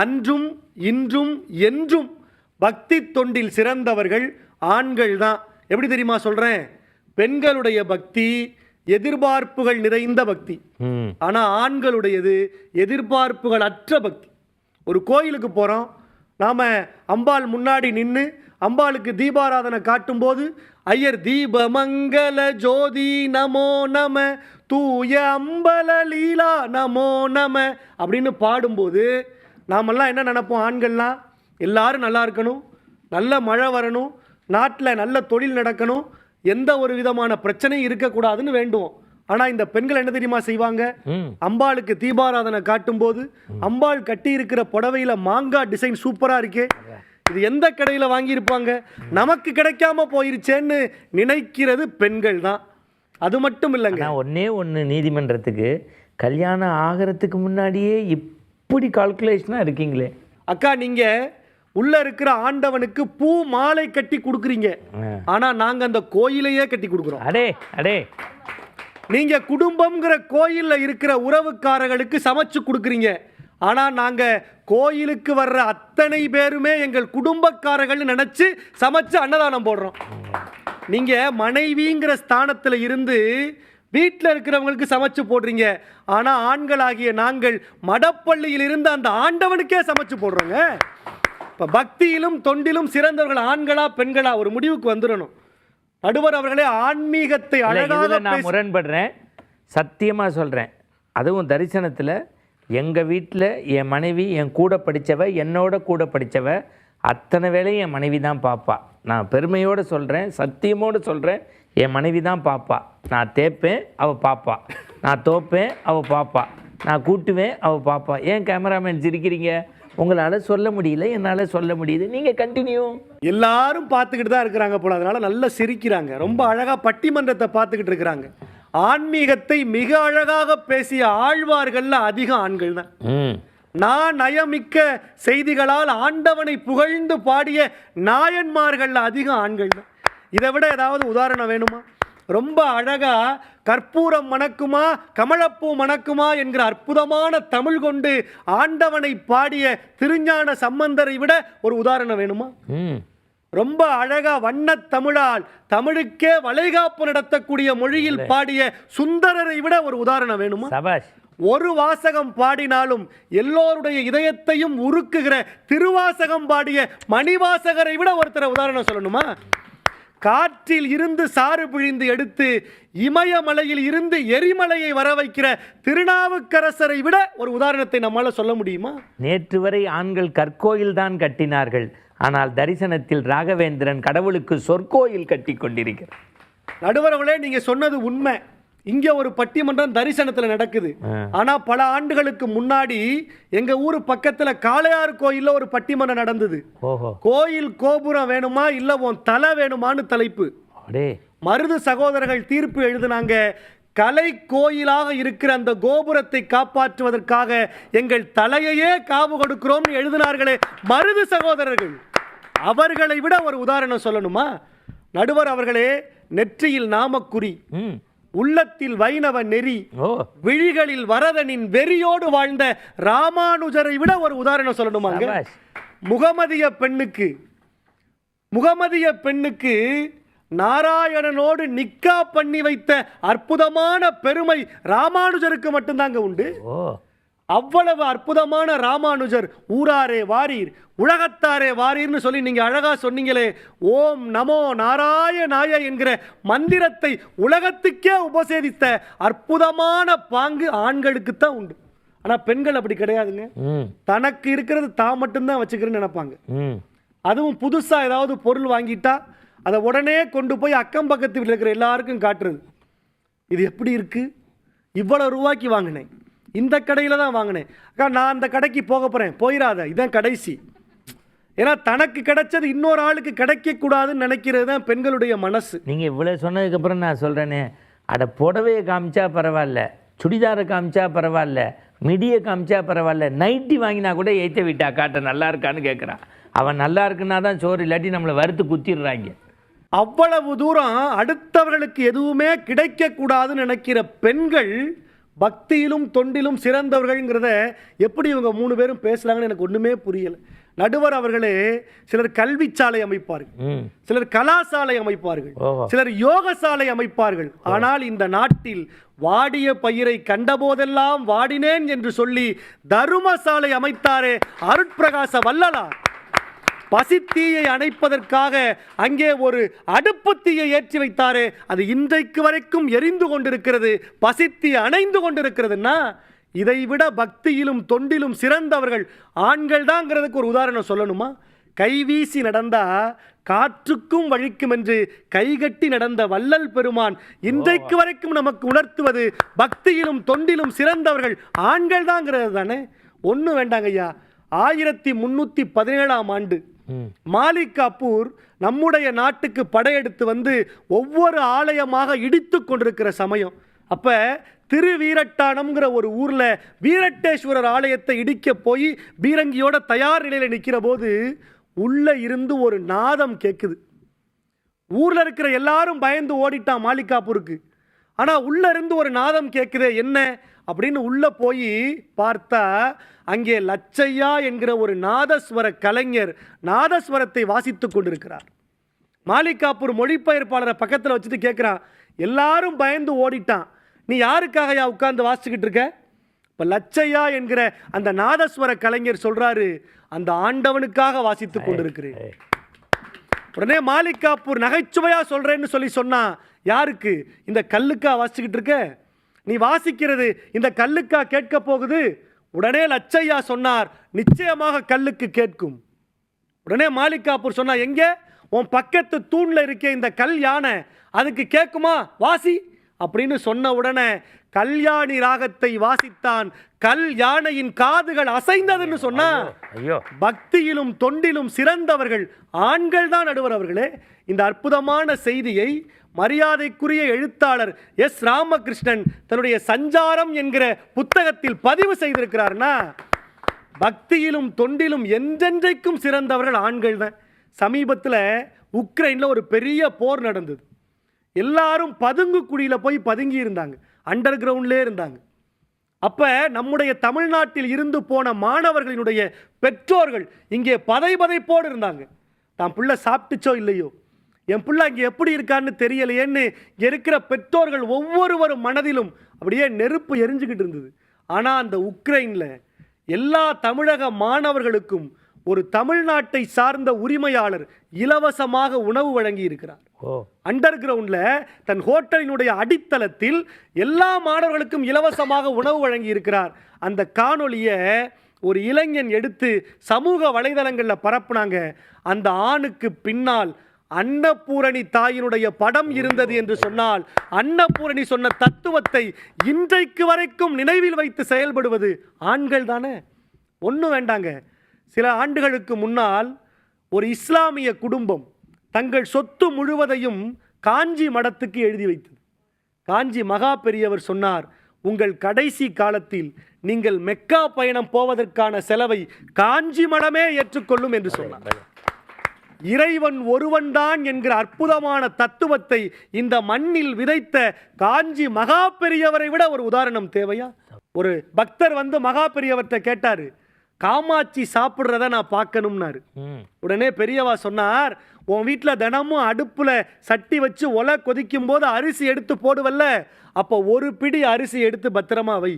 அன்றும் இன்றும் என்றும் பக்தி தொண்டில் சிறந்தவர்கள் ஆண்கள் தான். எப்படி தெரியுமா சொல்றேன்? பெண்களுடைய பக்தி எதிர்பார்ப்புகள் நிறைந்த பக்தி. ம். ஆனா ஆண்களுடையது எதிர்பார்ப்புகள் அற்ற பக்தி. ஒரு கோயிலுக்கு போறோம். நாம அம்பாள் முன்னாடி நின்று அம்பாளுக்கு தீபாராதனை காட்டும்போது ஐயர் தீபமங்கல ஜோதி நமோ நம தூய அம்பல லீலா நமோ நம அப்படின்னு பாடும்போது நாமெல்லாம் என்ன நினைப்போம்? ஆண்கள்லாம் எல்லாரும் நல்லா இருக்கணும் நல்ல மழை வரணும் நாட்டில் நல்ல தொழில் நடக்கணும் எந்த ஒரு விதமான பிரச்சனையும் இருக்கக்கூடாதுன்னு வேண்டுவோம். ஆனால் இந்த பெண்கள் என்ன தெரியுமா செய்வாங்க? அம்பாளுக்கு தீபாராதனை காட்டும்போது அம்பாள் கட்டி இருக்கிற புடவையில மாங்காய் டிசைன் சூப்பரா இருக்கே. இது எந்த கடையில வாங்கியிருப்பாங்க? நமக்கு கிடைக்காம போயிருச்சேன்னு நினைக்கிறது பெண்கள் தான். அது மட்டும் இல்லைங்க. ஒண்ணே ஒன்று நீதிமன்றத்துக்கு கல்யாணம் ஆகிறதுக்கு முன்னாடியே இப்படி கால்குலேஷனாக இருக்கீங்களே. அக்கா நீங்க உள்ள இருக்கிற ஆண்டவனுக்கு பூ மாலை கட்டி கொடுக்குறீங்க. ஆ. ஆனா நாங்க அந்த கோயிலையே கட்டி கொடுக்குறோம். அடே அடே. நீங்க குடும்பம்ங்கிற கோயில்ல இருக்கிற உறவுக்காரர்களுக்கு சமைச்சு கொடுக்குறீங்க. ஆனா நாங்க கோயிலுக்கு வர்ற அத்தனை பேருமே எங்கள் குடும்பக்காரர்கள்னு நினைச்சு சமைச்சு அன்னதானம் போடுறோம். நீங்க மனைவிங்கிற ஸ்தானத்துல இருந்து வீட்டில் இருக்கிறவங்களுக்கு சமைச்சு போடுறீங்க. ஆனா ஆண்களாகிய நாங்கள் மடப்பள்ளியில் இருந்து அந்த ஆண்டவனுக்கே சமைச்சு போடுறோங்க. இப்போ பக்தியிலும் தொண்டிலும் சிறந்தவர்கள் ஆண்களா பெண்களா ஒரு முடிவுக்கு வந்துடணும் நடுவர் அவர்களே ஆன்மீகத்தை அழகாக நான் முரண்படுறேன். சத்தியமாக சொல்கிறேன் அதுவும் தரிசனத்தில் எங்கள் வீட்டில் என் மனைவி என் கூட படித்தவ என்னோட கூட படித்தவ அத்தனை வேலையும் என் மனைவி தான் பாப்பா. நான் பெருமையோடு சொல்கிறேன் சத்தியமோடு சொல்கிறேன் என் மனைவி தான் பாப்பா. நான் தேய்ப்பேன் அவள் பாப்பா. நான் தோப்பேன் அவள் பாப்பா. நான் கூட்டுவேன் அவள் பாப்பா. ஏன் கேமராமேன் சிரிக்கிறீங்க? உங்களால் சொல்ல முடியல என்னால் சொல்ல முடியுது. நீங்கள் கண்டினியூ எல்லாரும் பார்த்துக்கிட்டு தான் இருக்கிறாங்க போல. அதனால நல்லா சிரிக்கிறாங்க. ரொம்ப அழகா பட்டிமன்றத்தை பார்த்துக்கிட்டு இருக்கிறாங்க. ஆன்மீகத்தை மிக அழகாக பேசிய ஆழ்வார்கள்ல அதிக ஆண்கள் தான். நான் நயமிக்க செய்திகளால் ஆண்டவனை புகழ்ந்து பாடிய நாயன்மார்கள்ல அதிக ஆண்கள் தான். இதை விட ஏதாவது உதாரணம் வேணுமா? ரொம்ப அழகா கற்பூரம் மணக்குமா கமலப்பூ மணக்குமா என்கிற அற்புதமான தமிழ் கொண்டு ஆண்டவனை பாடிய திருஞான சம்பந்தரை விட ஒரு உதாரணம் வேணுமா? ம். ரொம்ப அழகா வண்ணத் தமிழால் தமிழுக்கே வளைகாப்பு நடத்தக்கூடிய மொழியில் பாடிய சுந்தரரை விட ஒரு உதாரணம் வேணுமா? ஒரு வாசகம் பாடினாலும் எல்லோருடைய இதயத்தையும் உருக்குகிற திருவாசகம் பாடிய மணிவாசகரை விட ஒருத்தரை உதாரணம் சொல்லணுமா? காற்றில் இருந்து சாறு பிழிந்து எடுத்து இமயமலையில் இருந்து எரிமலையை வர வைக்கிற திருநாவுக்கரசரை விட ஒரு உதாரணத்தை நம்மால சொல்ல முடியுமா? நேற்று வரை ஆண்கள் கற்கோயில் தான் கட்டினார்கள். ஆனால் தரிசனத்தில் ராகவேந்திரன் கடவுளுக்கு சொற்கோயில் கட்டி கொண்டிருக்கிறார். நடுவரவளே நீங்க சொன்னது உண்மை. இங்க ஒரு பட்டிமன்றம் தரிசனத்துல நடக்குது. ஆ. ஆனா பல ஆண்டுகளுக்கு முன்னாடி எங்க ஊரு பக்கத்துல காளையார் கோயில்ல ஒரு பட்டிமன்றம் நடந்தது. கோயில் கோபுரம் வேணுமா இல்ல உன் தலை வேணுமான்னு தலைப்பு. மருது சகோதரர்கள் தீர்ப்பு எழுதினாங்க கலை கோயிலாக இருக்கிற அந்த கோபுரத்தை காப்பாற்றுவதற்காக எங்கள் தலையையே காவு கொடுக்கிறோம்னு எழுதினார்களே மருது சகோதரர்கள். அவர்களை விட ஒரு உதாரணம் சொல்லணுமா? நடுவர் அவர்களே நெற்றியில் நாமக்குறி. ம். உள்ளத்தில் வைணவ நெறி விழிகளில் வரதனின் வெறியோடு வாழ்ந்த ராமானுஜரை விட ஒரு உதாரணம் சொல்லணுமாங்க? முகமதிய பெண்ணுக்கு முகமதிய பெண்ணுக்கு நாராயணனோடு நிக்கா பண்ணி வைத்த அற்புதமான பெருமை ராமானுஜருக்கு மட்டும்தாங்க உண்டு? அவ்வளவு அற்புதமான ராமானுஜர் ஊராரே வாரீர் உலகத்தாரே வாரீர்னு சொல்லி நீங்க அழகா சொன்னீங்களே. ஓம் நமோ நாராயணாய என்கிற மந்திரத்தை உலகத்துக்கே உபசேதித்த அற்புதமான பாங்கு ஆண்களுக்கு தான் உண்டு. ஆனா பெண்கள் அப்படி கிடையாதுங்க. தனக்கு இருக்கிறது தான் மட்டும்தான் வச்சுக்கிறேன்னு நினைப்பாங்க. அதுவும் புதுசா ஏதாவது பொருள் வாங்கிட்டா அதை உடனே கொண்டு போய் அக்கம் பக்கத்து வீட்டில் இருக்கிற எல்லாருக்கும் காட்டுறது. இது எப்படி இருக்கு? இவ்வளவு ரூபாய்க்கு வாங்கினேன். இந்த கடையில் தான் வாங்கினேன். அக்கா நான் அந்த கடைக்கு போக போகிறேன் போயிடாத இதான் கடைசி. ஏன்னா தனக்கு கிடைச்சது இன்னொரு ஆளுக்கு கிடைக்கக்கூடாதுன்னு நினைக்கிறது தான் பெண்களுடைய மனசு. நீங்கள் இவ்வளோ சொன்னதுக்கப்புறம் நான் சொல்கிறேனே அட புடவையை காமிச்சா பரவாயில்ல சுடிதாரை காமிச்சா பரவாயில்ல மிடியை காமிச்சா பரவாயில்ல நைட்டி வாங்கினா கூட ஏற்ற விட்டா காட்ட நல்லா இருக்கான்னு கேட்குறான் அவன் நல்லா இருக்குன்னா தான் சோறு இல்லாட்டி நம்மளை வறுத்து குத்திடுறாங்க. அவ்வளவு தூரம் அடுத்தவர்களுக்கு எதுவுமே கிடைக்கக்கூடாதுன்னு நினைக்கிற பெண்கள் பக்தியிலும் தொண்டிலும் சிறந்தவர்கள்ங்கிறத எப்படி இவங்க மூணு பேரும் பேசுகிறாங்கன்னு எனக்கு ஒன்றுமே புரியலை. நடுவர் அவர்களே சிலர் கல்விச்சாலை அமைப்பார்கள். ம். சிலர் கலாசாலை அமைப்பார்கள். சிலர் யோகசாலை அமைப்பார்கள். ஆனால் இந்த நாட்டில் வாடிய பயிரை கண்டபோதெல்லாம் வாடினேன் என்று சொல்லி தருமசாலை அமைத்தாரே அருட்பிரகாச வல்லலார் பசித்தீயை அணைப்பதற்காக அங்கே ஒரு அடுப்பு தீயை ஏற்றி வைத்தாரே அது இன்றைக்கு வரைக்கும் எரிந்து கொண்டிருக்கிறது பசித்தீ அணைந்து கொண்டிருக்கிறதுன்னா இதைவிட பக்தியிலும் தொண்டிலும் சிறந்தவர்கள் ஆண்கள் தாங்கிறதுக்கு ஒரு உதாரணம் சொல்லணுமா? கைவீசி நடந்தா காற்றுக்கும் வழிக்கும் என்று கைகட்டி நடந்த வள்ளல் பெருமான் இன்றைக்கு வரைக்கும் நமக்கு உணர்த்துவது பக்தியிலும் தொண்டிலும் சிறந்தவர்கள் ஆண்கள் தாங்கிறது தானே? ஒன்றும் வேண்டாங்க ஐயா ஆயிரத்தி முன்னூற்றி பதினேழாம் ஆண்டு மாலிக் கபூர் நம்முடைய நாட்டுக்கு படையெடுத்து வந்து ஒவ்வொரு ஆலயமாக இடித்து கொண்டிருக்கிற சமயம். அப்போ திருவீரட்டானம்ங்கிற ஒரு ஊரில் வீரட்டேஸ்வரர் ஆலயத்தை இடிக்க போய் பீரங்கியோட தயார் நிலையில் நிற்கிற போது உள்ளே இருந்து ஒரு நாதம் கேட்குது ஊரில் இருக்கிற எல்லாரும் பயந்து ஓடிட்டான் மாலிகாப்பூருக்கு ஆனால் உள்ளே இருந்து ஒரு நாதம் கேட்குதே என்ன? அப்படின்னு உள்ள போய் பார்த்தா அங்கே லச்சையா என்கிற ஒரு நாதஸ்வர கலைஞர் நாதஸ்வரத்தை வாசித்துக் கொண்டிருக்கிறார். மாலிகாப்பூர் மொழிபெயர்ப்பாளரை பக்கத்தில் வச்சுட்டு கேட்குறான் எல்லாரும் பயந்து ஓடிட்டான். நீ யாருக்காகயா உட்கார்ந்து வாசிச்சுக்கிட்டு இருக்க? இப்போ லச்சையா என்கிற அந்த நாதஸ்வர கலைஞர் சொல்றாரு அந்த ஆண்டவனுக்காக வாசித்துக் கொண்டிருக்கிறேன். உடனே மாலிக் காப்பூர் நகைச்சுவையா சொல்றேன்னு சொல்லி சொன்னா யாருக்கு? இந்த கல்லுக்கா வாசிச்சுக்கிட்டு இருக்க? நீ வாசிக்கிறது இந்த கல்லுக்கா கேட்க போகுது? உடனே லச்சையா சொன்னார் நிச்சயமாக கல்லுக்கு கேட்கும். உடனே மாலிக் காப்பூர் சொன்னா எங்க? உன் பக்கத்து தூண்ல இருக்கே இந்த கல் யானை. அதுக்கு கேட்குமா? வாசி. அப்படின்னு சொன்ன உடனே கல்யாணி ராகத்தை வாசித்தான். கல் யானையின் காதுகள் அசைந்ததுன்னு சொன்னா ஐயோ. பக்தியிலும் தொண்டிலும் சிறந்தவர்கள் ஆண்கள் தான் நடுவர் அவர்களே. இந்த அற்புதமான செய்தியை மரியாதைக்குரிய எழுத்தாளர் எஸ் ராமகிருஷ்ணன் தன்னுடைய சஞ்சாரம் என்கிற புத்தகத்தில் பதிவு செய்திருக்கிறார்னா பக்தியிலும் தொண்டிலும் என்றென்றைக்கும் சிறந்தவர்கள் ஆண்கள் தான். சமீபத்தில் உக்ரைனில் ஒரு பெரிய போர் நடந்தது. எல்லாரும் பதுங்கு குழியில் போய் பதுங்கி இருந்தாங்க. அண்டர் கிரவுண்ட்லேயே இருந்தாங்க. அப்போ நம்முடைய தமிழ்நாட்டில் இருந்து போன மாணவர்களினுடைய பெற்றோர்கள் இங்கே பதை பதைப்போடு இருந்தாங்க. தான் பிள்ளை சாப்பிட்டுச்சோ இல்லையோ? என் பிள்ளை இங்கே எப்படி இருக்கான்னு தெரியலையேன்னு இருக்கிற பெற்றோர்கள் ஒவ்வொருவரும் மனதிலும் அப்படியே நெருப்பு எரிஞ்சுக்கிட்டு இருந்தது. ஆனால் அந்த உக்ரைனில் எல்லா தமிழக மாணவர்களுக்கும் ஒரு தமிழ்நாட்டை சார்ந்த உரிமையாளர் இலவசமாக உணவு வழங்கி இருக்கிறார். ஓ. அண்டர் கிரவுண்டில் தன் ஹோட்டலினுடைய அடித்தளத்தில் எல்லா மாணவர்களுக்கும் இலவசமாக உணவு வழங்கி இருக்கிறார். அந்த காணொளியை ஒரு இளைஞன் எடுத்து சமூக வலைதளங்களில் பரப்புனாங்க. அந்த ஆணுக்கு பின்னால் அன்னபூரணி தாயினுடைய படம் இருந்தது என்று சொன்னால் அன்னபூரணி சொன்ன தத்துவத்தை இன்றைக்கு வரைக்கும் நினைவில் வைத்து செயல்படுவது ஆண்கள் தானே? ஒன்றும் வேண்டாங்க. சில ஆண்டுகளுக்கு முன்னால் ஒரு இஸ்லாமிய குடும்பம் தங்கள் சொத்து முழுவதையும் காஞ்சி மடத்துக்கு எழுதி வைத்தது. காஞ்சி மகா பெரியவர் சொன்னார் உங்கள் கடைசி காலத்தில் நீங்கள் மெக்கா பயணம் போவதற்கான செலவை காஞ்சி மடமே ஏற்றுக்கொள்ளும் என்று சொன்னார். இறைவன் ஒருவன்தான் என்கிற அற்புதமான தத்துவத்தை இந்த மண்ணில் விதைத்த காஞ்சி மகா பெரியவரை விட ஒரு உதாரணம் தேவையா? ஒரு பக்தர் வந்து மகா பெரியவர்கிட்ட கேட்டாரு காமாட்சி சாப்பிட்றத நான் பார்க்கணும்னாரு. உடனே பெரியவா சொன்னார் உன் வீட்டில் தினமும் அடுப்பில் சட்டி வச்சு ஒலை கொதிக்கும் போது அரிசி எடுத்து போடுவல்ல அப்போ ஒரு பிடி அரிசி எடுத்து பத்திரமா வை.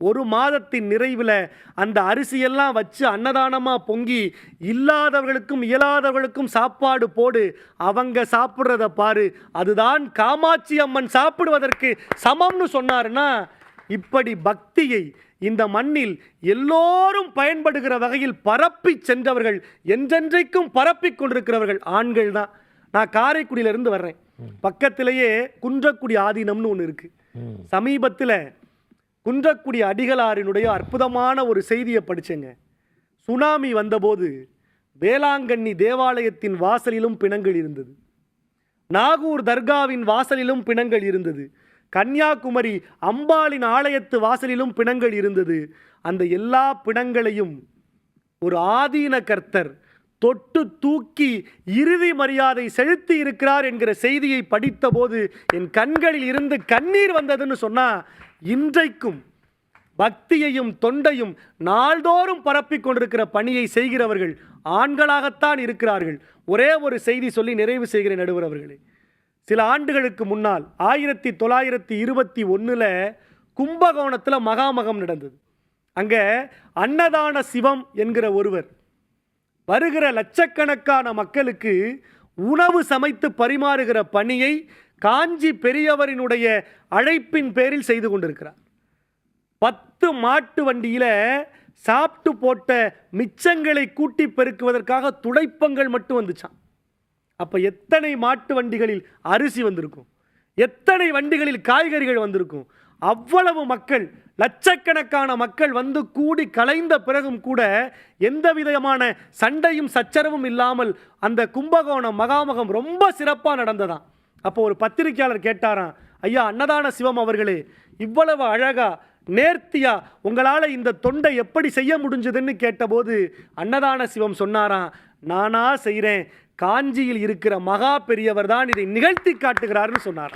ஒரு மாதத்தின் நிறைவில் அந்த அரிசியெல்லாம் வச்சு அன்னதானமாக பொங்கி இல்லாதவர்களுக்கும் இயலாதவர்களுக்கும் சாப்பாடு போடு அவங்க சாப்பிட்றத பாரு. அதுதான் காமாட்சி அம்மன் சாப்பிடுவதற்கு சமம்னு சொன்னாருன்னா இப்படி பக்தியை இந்த மண்ணில் எல்லோரும் பயன்படுகிற வகையில் பரப்பி சென்றவர்கள் என்றென்றைக்கும் பரப்பி கொண்டிருக்கிறவர்கள் ஆண்கள் தான். நான் காரைக்குடியிலிருந்து வர்றேன். பக்கத்திலேயே குன்றக்குடி ஆதீனம்னு ஒன்று இருக்கு. ம். சமீபத்தில் குன்றக்குடி அடிகளாரினுடைய அற்புதமான ஒரு செய்தியை படிச்சேங்க. சுனாமி வந்தபோது வேளாங்கண்ணி தேவாலயத்தின் வாசலிலும் பிணங்கள் இருந்தது. நாகூர் தர்காவின் வாசலிலும் பிணங்கள் இருந்தது. கன்னியாகுமரி அம்பாளின் ஆலயத்து வாசலிலும் பிணங்கள் இருந்தது. அந்த எல்லா பிணங்களையும் ஒரு ஆதீன கர்த்தர் தொட்டு தூக்கி இறுதி மரியாதை செலுத்தி இருக்கிறார் என்கிற செய்தியை படித்தபோது என் கண்களில் இருந்து கண்ணீர் வந்ததுன்னு சொன்னால் இன்றைக்கும் பக்தியையும் தொண்டையும் நாள்தோறும் பரப்பிக் கொண்டிருக்கிற பணியை செய்கிறவர்கள் ஆண்களாகத்தான் இருக்கிறார்கள். ஒரே ஒரு செய்தி சொல்லி நிறைவு செய்கிறேன் நடுவர் அவர்களே. சில ஆண்டுகளுக்கு முன்னால் ஆயிரத்தி தொள்ளாயிரத்தி இருபத்தி ஒன்றில் கும்பகோணத்தில் மகாமகம் நடந்தது. அங்கே அன்னதான சிவம் என்கிற ஒருவர் வருகிற லட்சக்கணக்கான மக்களுக்கு உணவு சமைத்து பரிமாறுகிற பணியை காஞ்சி பெரியவரினுடைய அழைப்பின் பேரில் செய்து கொண்டிருக்கிறார். பத்து மாட்டு வண்டியில் சாப்பிட்டு போட்ட மிச்சங்களை கூட்டி பெருக்குவதற்காக துடைப்பங்கள் மட்டும் வந்துச்சான் அப்போ எத்தனை மாட்டு வண்டிகளில் அரிசி வந்திருக்கும்? எத்தனை வண்டிகளில் காய்கறிகள் வந்திருக்கும்? அவ்வளவு மக்கள் லட்சக்கணக்கான மக்கள் வந்து கூடி கலைந்த பிறகும் கூட எந்த விதமான சண்டையும் சச்சரவும் இல்லாமல் அந்த கும்பகோணம் மகாமகம் ரொம்ப சிறப்பாக நடந்ததாம். அப்போ ஒரு பத்திரிக்கையாளர் கேட்டாராம் ஐயா அன்னதான சிவம் அவர்களே இவ்வளவு அழகா நேர்த்தியா உங்களால் இந்த தொண்டை எப்படி செய்ய முடிஞ்சதுன்னு கேட்டபோது அன்னதான சிவம் சொன்னாராம் நானா செய்கிறேன் காஞ்சியில் இருக்கிற மகா பெரியவர் தான் இதை நிகழ்த்தி காட்டுகிறார்னு சொன்னார்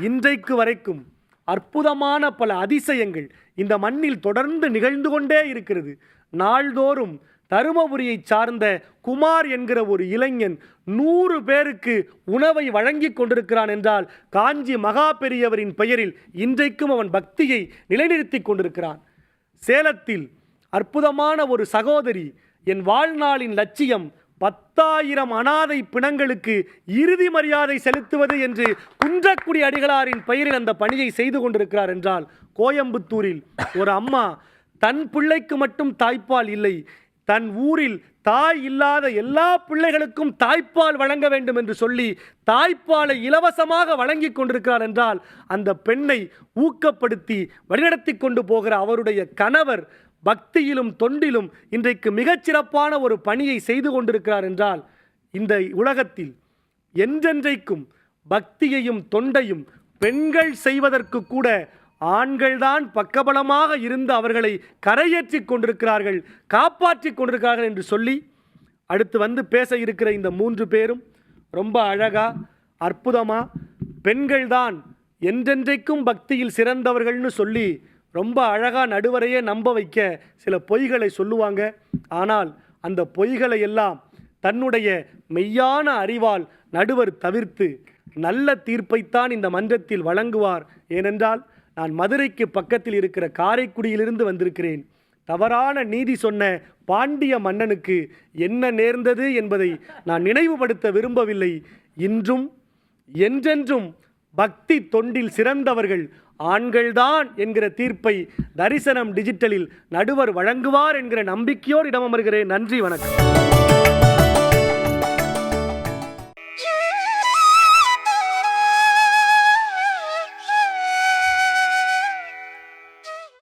இன்றைக்கு வரைக்கும் அற்புதமான பல அதிசயங்கள் இந்த மண்ணில் தொடர்ந்து நிகழ்ந்து கொண்டே இருக்கிறது. நாள்தோறும் தருமபுரியை சார்ந்த குமார் என்கிற ஒரு இளைஞன் நூறு பேருக்கு உணவை வழங்கி கொண்டிருக்கிறான் என்றால் காஞ்சி மகா பெரியவரின் பெயரில் இன்றைக்கும் அவன் பக்தியை நிலைநிறுத்தி கொண்டிருக்கிறான். சேலத்தில் அற்புதமான ஒரு சகோதரி என் வாழ்நாளின் லட்சியம் பத்தாயிரம் அனாதை பிணங்களுக்கு இறுதி மரியாதை செலுத்துவது என்று குன்றக்குடி அடிகளாரின் பெயரில் அந்த பணியை செய்து கொண்டிருக்கிறார் என்றால் கோயம்புத்தூரில் ஒரு அம்மா தன் பிள்ளைக்கு மட்டும் தாய்ப்பால் இல்லை தன் ஊரில் தாய் இல்லாத எல்லா பிள்ளைகளுக்கும் தாய்ப்பால் வழங்க வேண்டும் என்று சொல்லி தாய்ப்பாலை இலவசமாக வழங்கி கொண்டிருக்கிறார் என்றால் அந்த பெண்ணை ஊக்கப்படுத்தி வழிநடத்தி கொண்டு போகிற அவருடைய கணவர் பக்தியிலும் தொண்டிலும் இன்றைக்கு மிகச்சிறப்பான ஒரு பணியை செய்து கொண்டிருக்கிறார் என்றால் இந்த உலகத்தில் என்றென்றைக்கும் பக்தியையும் தொண்டையும் பெண்கள் செய்வதற்கு கூட ஆண்கள்தான் பக்கபலமாக இருந்து அவர்களை கரையேற்றி கொண்டிருக்கிறார்கள் காப்பாற்றி கொண்டிருக்கிறார்கள் என்று சொல்லி அடுத்து வந்து பேச இருக்கிற இந்த மூன்று பேரும் ரொம்ப அழகா அற்புதமாக பெண்கள்தான் என்றென்றைக்கும் பக்தியில் சிறந்தவர்கள்னு சொல்லி ரொம்ப அழகாக நடுவரையே நம்ப வைக்க சில பொய்களை சொல்லுவாங்க. ஆனால் அந்த பொய்களை எல்லாம் தன்னுடைய மெய்யான அறிவால் நடுவர் தவிர்த்து நல்ல தீர்ப்பைத்தான் இந்த மன்றத்தில் வழங்குவார். ஏனென்றால் நான் மதுரைக்கு பக்கத்தில் இருக்கிற காரைக்குடியிலிருந்து வந்திருக்கிறேன். தவறான நீதி சொன்ன பாண்டிய மன்னனுக்கு என்ன நேர்ந்தது என்பதை நான் நினைவுபடுத்த விரும்பவில்லை. இன்றும் என்றென்றும் பக்தி தொண்டில் சிறந்தவர்கள் ஆண்கள்தான் என்கிற தீர்ப்பை தரிசனம் டிஜிட்டலில் நடுவர் வழங்குவார் என்கிற நம்பிக்கையோடு இடமமர்கிறேன். நன்றி வணக்கம்.